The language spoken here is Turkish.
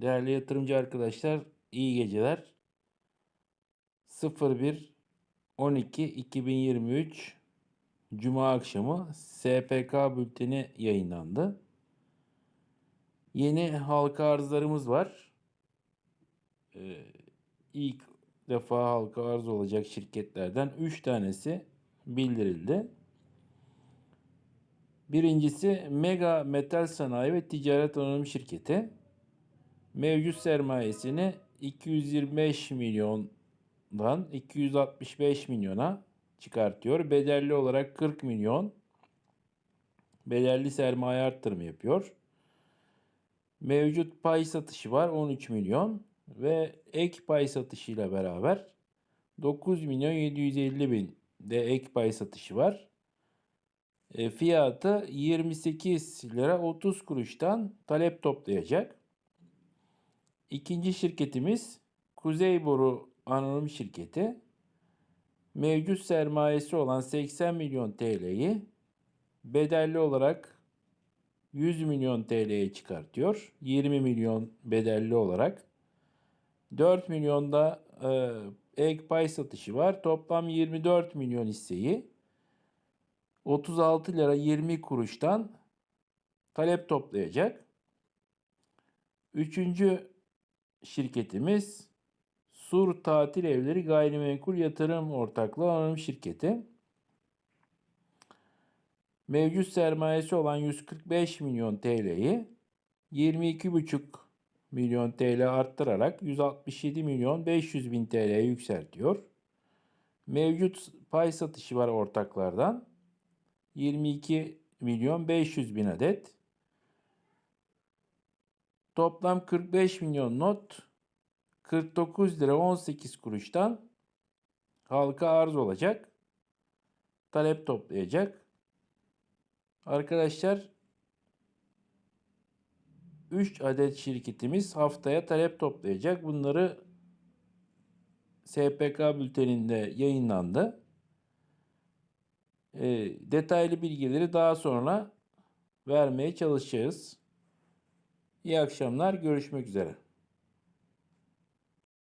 Değerli yatırımcı arkadaşlar, iyi geceler. 01 12 2023 Cuma akşamı SPK bülteni yayınlandı. Yeni halka arzlarımız var. Ee, ilk defa halka arz olacak şirketlerden 3 tanesi bildirildi. Birincisi Mega Metal Sanayi ve Ticaret Anonim Şirketi. Mevcut sermayesini 225 milyondan 265 milyona çıkartıyor. Bedelli olarak 40 milyon bedelli sermaye arttırımı yapıyor. Mevcut pay satışı var 13 milyon ve ek pay satışıyla beraber 9 milyon 750 bin de ek pay satışı var. E, fiyatı 28 lira 30 kuruştan talep toplayacak. İkinci şirketimiz Kuzey Boru Anonim Şirketi. Mevcut sermayesi olan 80 milyon TL'yi bedelli olarak 100 milyon TL'ye çıkartıyor. 20 milyon bedelli olarak. 4 milyonda e, ek pay satışı var. Toplam 24 milyon hisseyi 36 lira 20 kuruştan talep toplayacak. Üçüncü şirketimiz Sur Tatil Evleri Gayrimenkul Yatırım Ortaklığı Anonim Şirketi. Mevcut sermayesi olan 145 milyon TL'yi 22,5 milyon TL arttırarak 167 milyon 500 bin TL'ye yükseltiyor. Mevcut pay satışı var ortaklardan. 22 milyon 500 bin adet. Toplam 45 milyon not 49 lira 18 kuruştan halka arz olacak. Talep toplayacak. Arkadaşlar 3 adet şirketimiz haftaya talep toplayacak. Bunları SPK bülteninde yayınlandı. E, detaylı bilgileri daha sonra vermeye çalışacağız. İyi akşamlar. Görüşmek üzere.